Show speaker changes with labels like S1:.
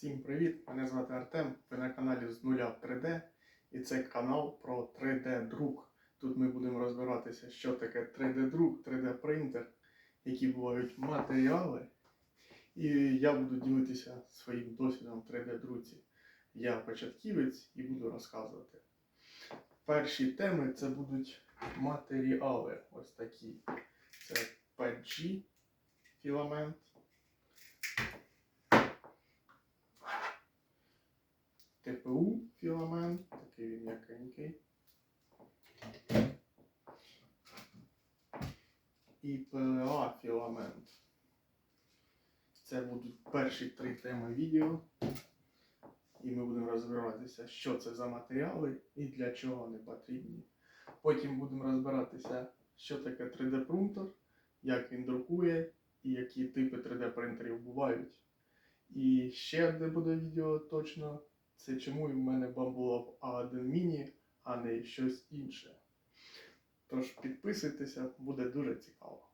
S1: Всім привіт! Мене звати Артем. Ви на каналі з нуля в 3D. І це канал про 3D-друк. Тут ми будемо розбиратися, що таке 3D-друк, 3D-принтер, які бувають матеріали. І я буду ділитися своїм досвідом в 3D-друці. Я початківець і буду розказувати. Перші теми це будуть матеріали. Ось такі. Це PG філамент. ТПУ філамент, такий він м'якенький. І ПЛА філамент. Це будуть перші три теми відео. І ми будемо розбиратися, що це за матеріали і для чого вони потрібні. Потім будемо розбиратися, що таке 3D-принтер, як він друкує і які типи 3D-принтерів бувають. І ще одне буде відео точно це чому в мене бамбулов А1 міні, а не щось інше. Тож підписуйтеся, буде дуже цікаво.